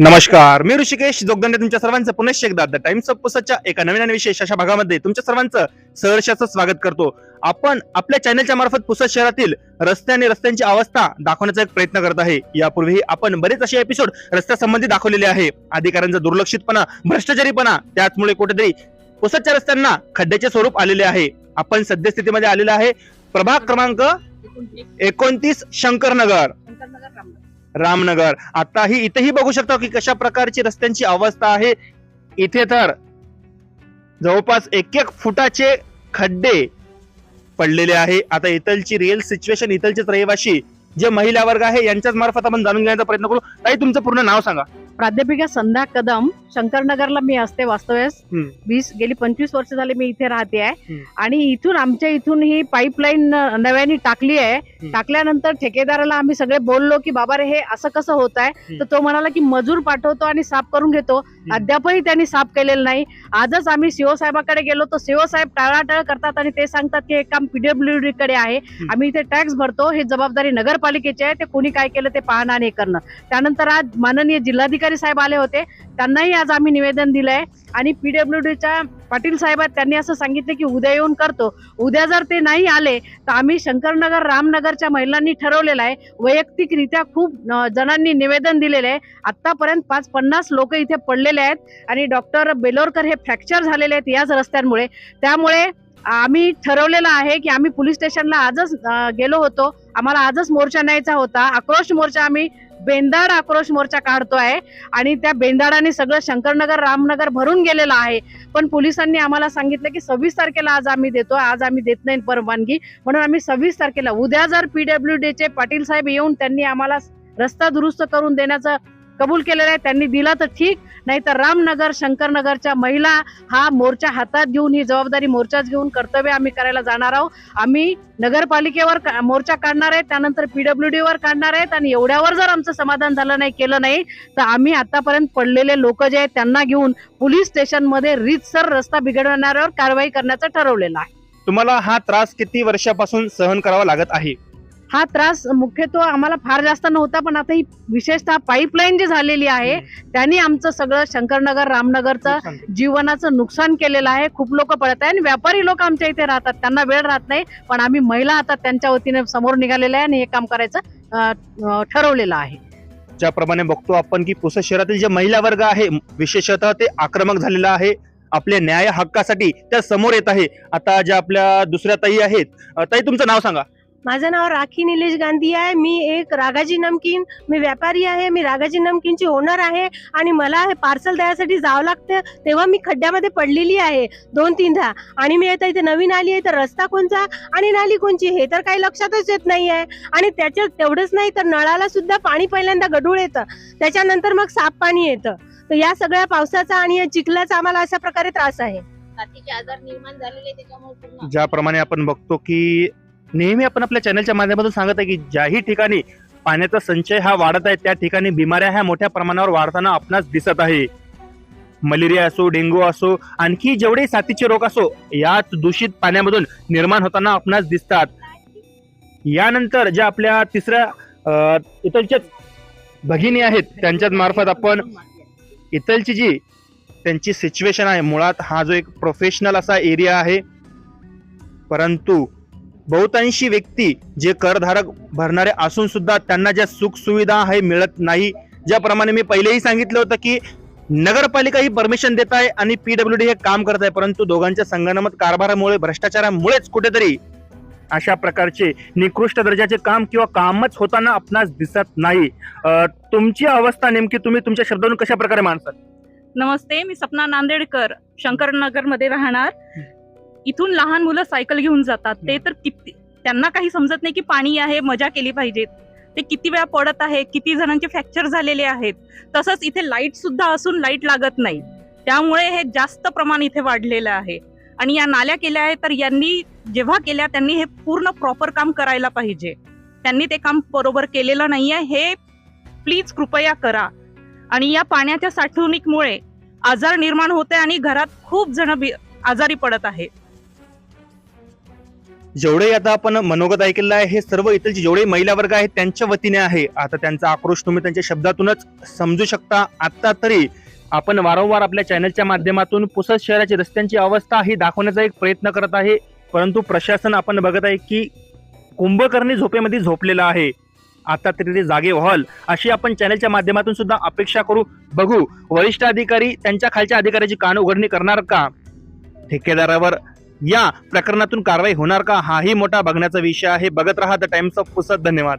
नमस्कार मी ऋषिकेश जोगदंडे तुमच्या सर्वांचं पुन्हा एकदा द टाइम्स ऑफ पुसतच्या एका नवीन आणि विशेष अशा भागामध्ये तुमच्या सर्वांचं सहर्षाचं स्वागत करतो. आपण आपल्या चॅनलच्या मार्फत पुसत शहरातील रस्ते आणि रस्त्यांची अवस्था दाखवण्याचा एक प्रयत्न करत आहे. यापूर्वी आपण बरेच असे एपिसोड रस्त्यासंबंधी दाखवलेले आहे. अधिकाऱ्यांचा दुर्लक्षितपणा भ्रष्टाचारीपणा त्याचमुळे कुठेतरी पुसतच्या रस्त्यांना खड्ड्याचे स्वरूप आलेले आहे. आपण सद्यस्थितीमध्ये आलेलं आहे. प्रभाग क्रमांक एकोणतीस शंकरनगर. रामनगर. आताही इथेही बघू शकता की कशा प्रकारची रस्त्यांची अवस्था आहे. इथे तर जवळपास एक एक फुटाचे खड्डे पडलेले आहे. आता इथलची रिअल सिच्युएशन इथलचेच रहिवाशी जे महिला वर्ग आहे यांच्याच मार्फत आपण जाणून घेण्याचा प्रयत्न करू. ताई तुमचं पूर्ण नाव सांगा. प्राध्यापिका संध्या कदम शंकरनगरला मी असते वास्तव्यास. वीस गेली पंचवीस वर्ष झाली मी इथे राहते आहे. आणि इथून आमच्या इथून ही पाईपलाईन नव्याने टाकली आहे. टाकल्यानंतर ठेकेदाराला आम्ही सगळे बोललो की बाबा रे हे असं कसं होत आहे? तर तो म्हणाला की मजूर पाठवतो आणि साफ करून घेतो. अद्यापही त्यांनी साफ केलेलं नाही. आजच आम्ही सीओ साहेबाकडे गेलो तर सीओ साहेब टाळाटाळ करतात आणि ते सांगतात की हे काम पीडब्ल्यू कडे आहे. आम्ही इथे टॅक्स भरतो ही जबाबदारी नगरपालिकेची आहे ते कोणी काय केलं ते पाहणं आणि करणं. त्यानंतर आज माननीय जिल्हाधिकारी साहेब आले होते. त्यांनाही आज आम्ही निवेदन दिलंय. आणि पीडब्ल्यूडीच्या पाटील साहेबात त्यांनी असं सांगितलं की उद्या येऊन करतो. उद्या जर ते नाही आले तर आम्ही शंकरनगर रामनगरच्या महिलांनी ठरवलेलं आहे. वैयक्तिकरित्या खूप जणांनी निवेदन दिलेलं आहे. आत्तापर्यंत पाच पन्नास लोक इथे पडलेले आहेत आणि डॉक्टर बेलोरकर हे फ्रॅक्चर झालेले आहेत याच रस्त्यांमुळे. त्यामुळे आम्ही ठरवलेलं आहे की आम्ही पोलीस स्टेशनला आजच गेलो होतो. आम्हाला आजच मोर्चा न्यायचा होता. आक्रोश मोर्चा आम्ही बेंदाड आक्रोश मोर्चा काढतो आहे. आणि त्या बेंदाडाने सगळं शंकरनगर रामनगर भरून गेलेलं आहे. पण पोलिसांनी आम्हाला सांगितलं की सव्वीस तारखेला आज आम्ही देतो आज आम्ही देत नाही परवानगी. म्हणून आम्ही सव्वीस तारखेला उद्या जर पीडब्ल्यू डीचे पाटील साहेब येऊन त्यांनी आम्हाला रस्ता दुरुस्त करून देण्याचं कबूल केलेलं आहे. त्यांनी दिला तर ठीक नाहीतर रामनगर शंकरनगरच्या महिला हा मोर्चा हातात घेऊन ही जबाबदारी मोर्चाच घेऊन कर्तव्य आम्ही करायला जाणार आहोत. आम्ही नगरपालिकेवर का- मोर्चा काढणार आहे त्यानंतर पीडब्ल्यू वर काढणार आहेत आणि एवढ्यावर जर आमचं समाधान झालं नाही केलं नाही तर आम्ही आतापर्यंत पडलेले लोक जे आहेत त्यांना घेऊन पोलीस स्टेशनमध्ये रीतसर रस्ता बिघडवणाऱ्यावर कारवाई करण्याचं ठरवलेलं आहे. तुम्हाला हा त्रास किती वर्षापासून सहन करावा लागत आहे? हा त्रास मुख्यत्वे आम्हाला फार जास्त नव्हता पण आता ही विशेषतः पाईपलाईन जी झालेली आहे त्यांनी आमचं सगळं शंकरनगर रामनगरचं जीवनाचं नुकसान केलेलं आहे. खूप लोक पडत आहे आणि व्यापारी लोक आमच्या इथे राहतात. त्यांना वेळ राहत नाही पण आम्ही महिला आता त्यांच्या वतीने समोर निघालेल्या आहे आणि हे काम करायचं ठरवलेलं आहे. ज्याप्रमाणे बघतो आपण की पुसद शहरातील जे महिला वर्ग आहे विशेषतः ते आक्रमक झालेला आहे. आपल्या न्याय हक्कासाठी त्या समोर येत आहे. आता ज्या आपल्या दुसऱ्या ताई आहेत ताई तुमचं नाव सांगा. माझं नाव राखी निलेश गांधी आहे. मी एक रागाजी नमकीन मी व्यापारी आहे मी रागाजी नमकीनची ओनर आहे आणि मला हे पार्सल द्यायसाठी जावं लागतं. तेव्हा मी खड्ड्यामध्ये पडलेली आहे दोन तीनदा. आणि मी आता इथे नवीन आली आहे तर रस्ता कोणचा आणि नाली कोणची हे तर काही लक्षातच येत नाही आहे आणि त्याच्यात तेवढंच नाही तर नळाला सुद्धा पाणी पहिल्यांदा गढूळ येतं. त्याच्यानंतर मग साफ पाणी येतं. तर या सगळ्या पावसाचा आणि या चिखलाचा आम्हाला अशा प्रकारे त्रास आहे. ज्याप्रमाणे आपण बघतो की नेहमी आपण आपल्या चॅनलच्या माध्यमातून सांगत आहे की ज्याही ठिकाणी पाण्याचा संचय हा वाढत आहे त्या ठिकाणी बिमाऱ्या ह्या मोठ्या प्रमाणावर वाढताना आपणास दिसत आहे. मलेरिया असो डेंगू असो आणखी जेवढे साथीचे रोग असो याच दूषित पाण्यामधून निर्माण होताना आपणास दिसतात. यानंतर ज्या आपल्या तिसऱ्या इथलच्या भगिनी आहेत त्यांच्याच मार्फत आपण इथलची जी त्यांची सिच्युएशन आहे मुळात हा जो एक प्रोफेशनल असा एरिया आहे परंतु बहुतांशी व्यक्ती जे करधारक भरणारे असून सुद्धा त्यांना ज्या सुख सुविधा आहे मिळत नाही ज्याप्रमाणे मी पहिलेही सांगितलं होतं की नगरपालिका ही परमिशन देत आहे आणि पीडब्ल्यू डी हे काम करत आहे परंतु दोघांच्या संगनमत कारभारामुळे भ्रष्टाचारामुळेच कुठेतरी अशा प्रकारचे निकृष्ट दर्जाचे काम किंवा कामच होताना आपणास दिसत नाही. तुमची अवस्था नेमकी तुम्ही तुमच्या शब्दावरून कशा प्रकारे मानसाल नमस्ते मी सपना नांदेडकर शंकरनगरमध्ये राहणार. इथून लहान मुलं सायकल घेऊन जातात. ते तर किती त्यांना काही समजत नाही की पाणी आहे मजा केली पाहिजे ते किती वेळा पडत आहे किती जणांचे फ्रॅक्चर झालेले आहेत. तसंच इथे लाइट सुद्धा असून लाइट लागत नाही. त्यामुळे हे जास्त प्रमाण इथे वाढलेलं आहे. आणि या नाल्या केल्या आहेत तर यांनी जेव्हा केल्या त्यांनी हे पूर्ण प्रॉपर काम करायला पाहिजे. त्यांनी ते काम बरोबर केलेलं नाहीये हे प्लीज कृपया करा. आणि या पाण्याच्या साठवणीमुळे आजार निर्माण होते आणि घरात खूप जण आजारी पडत आहेत. जेवढे आता आपण मनोगत ऐकलेलं आहे हे सर्व इथलचे जेवढे महिला वर्ग आहेत त्यांच्या वतीने आहे. आता त्यांचा आक्रोश तुम्ही त्यांच्या शब्दातूनच समजू शकता. आत्ता तरी आपण वारंवार आपल्या चॅनलच्या माध्यमातून पुसद शहराची रस्त्यांची अवस्था ही दाखवण्याचा एक प्रयत्न करत आहे. परंतु प्रशासन आपण बघत आहे की कुंभकर्णी झोपेमध्ये झोपलेला आहे. आता तरी ते जागे व्हाल अशी आपण चॅनलच्या माध्यमातून सुद्धा अपेक्षा करू. बघू वरिष्ठ अधिकारी त्यांच्या खालच्या अधिकाऱ्याची कान उघडणी करणार का? ठेकेदारावर या प्रकरणातून कारवाई होणार का? हाही मोठा बघण्याचा विषय आहे. बघत राहा द टाइम्स ऑफ पुसद धन्यवाद.